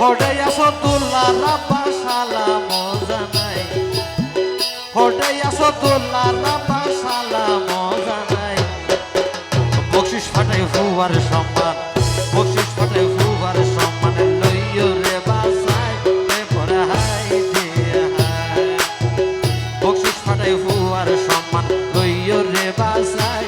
হডে আসো তুল্লা রাব্বা সালাম জানাই হডে আসো তুল্লা রাব্বা সালাম জানাই বকশিস ফাটাই ফুয়ার সম্মান, বকশিস ফাটাই ফুয়ার সম্মান লইয় রে বাসাই রে পরে হাই দিয়ে হাই বকশিস ফাটাই ফুয়ার সম্মান লইয় রে বাসাই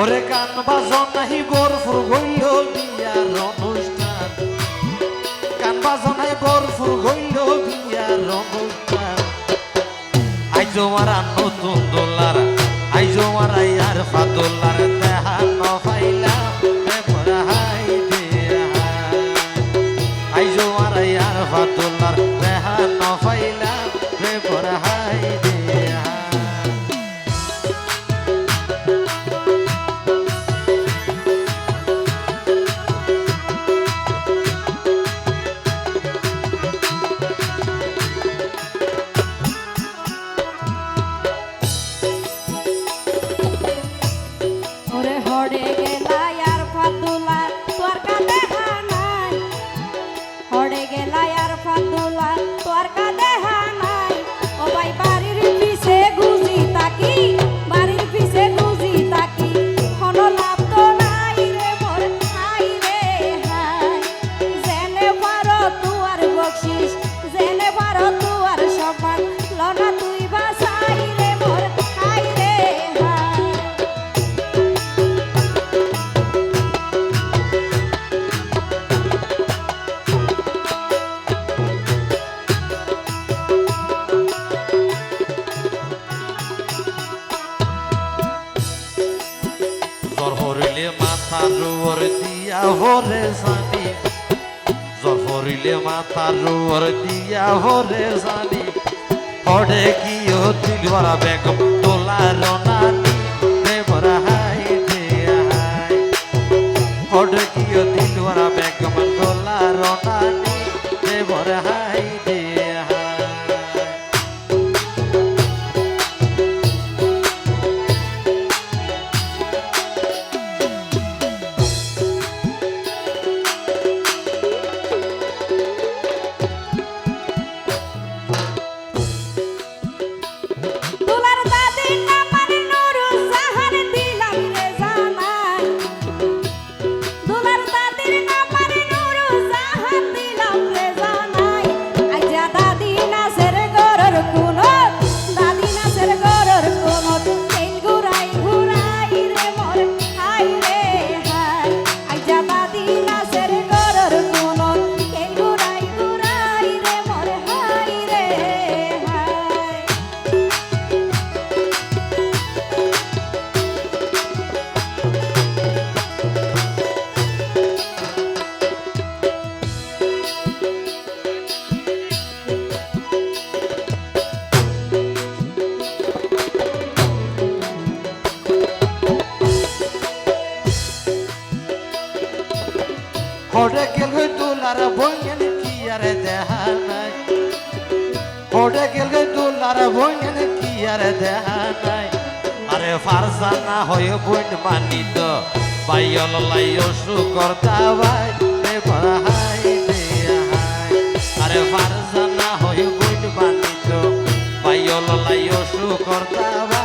ওরে গান বাজন নাহি বরফুর গইল বিয়ার অনুষ্ঠান গান বাজন নাই বরফুর গইল বিয়ার অনুষ্ঠান আইজো মারা নতুন দোলার, আইজো মারা ইয়ার ফাদোলার দেহা মাথার রুয়র দিয়া হরে জানি। জফরিলে মাথার রুয়র দিয়া হরে জানি। হড়ে কি হতিল বেগম। হড়ে গেল দোলার বইয়েন কি আর দেখা নাই আরে ফারসা না হয় বইন মানিত, বাইয়ল লাই রে বড় হাই। আরে ফারসা না হয় বইন মানিত, বাইয়ল লাইও শুকর দাবাই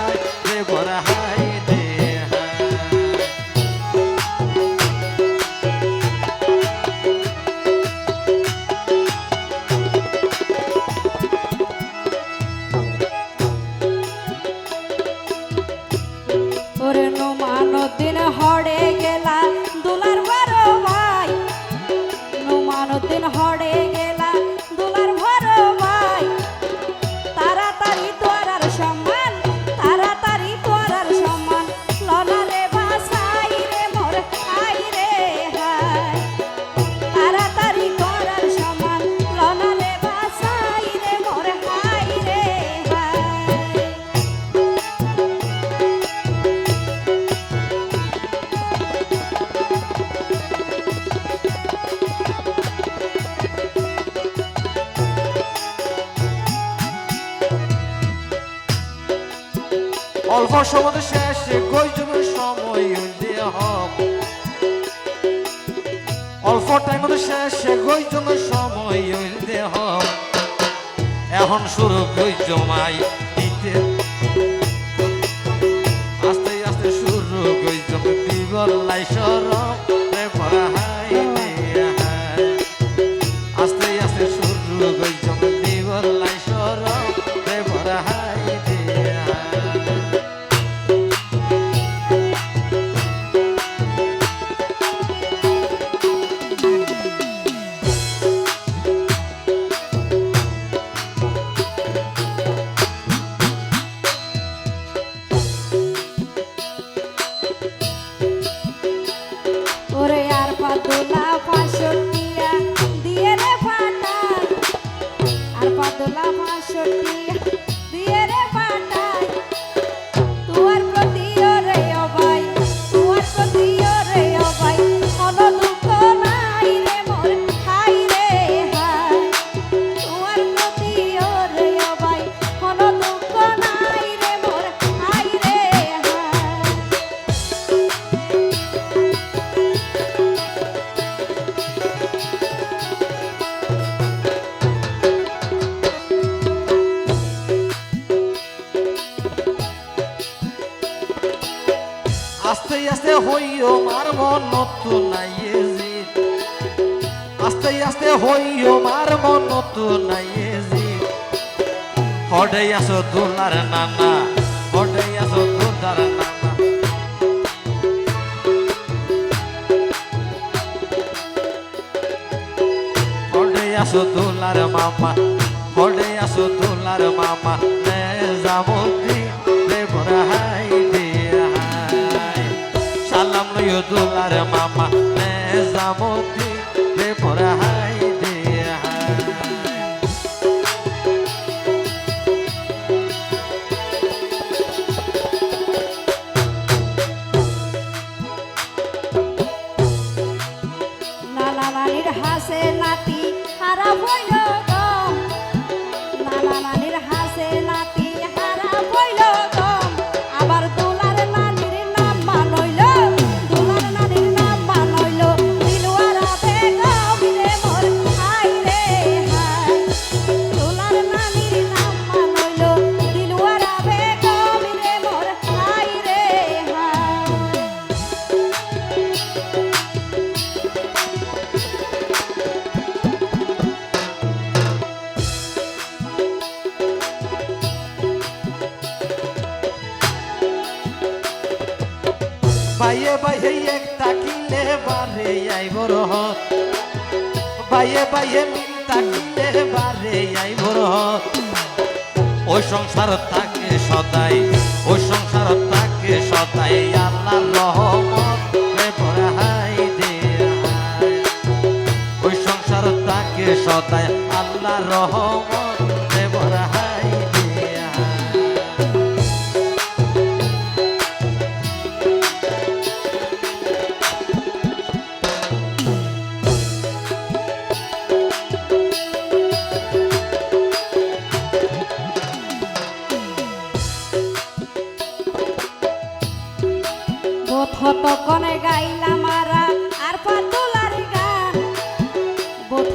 সময় শেষে কয়জনের সময় হইতে হব। অল্প টাইম শেষে কয়জনের সময় হব। এখন শুরু কই জমাই দিতে। আস্তে আস্তে শুরু কই জমে দিবল লাই সরম আর পাতলা পাঁচশোটিয়া দিয়ে আস্তে হইও মার নতুন নাইয়ে জিত আস্তে আস্তে হইও মার মন নতুন নাইয়ে জিত হডে আসো দুলার নানা হডে আসো দুলার নানা। হডে আসো দুলার মামা হডে আসো দুলার মামা, নে যাবতি বাইয়ে বাইয়ে এক তাকিলে বারে আইব রহত বাইয়ে বাইয়ে মিল তাকিলে বারে আইব রহত ওই সংসার তাকে সদাই, ওই সংসার তাকে সদাই আল্লাহ রহমত রে ভরা হাই দে ওই সংসার তাকে সদাই আল্লাহ রহমত কনে গাইলাম মারা আর পাতুলার গান। বোধ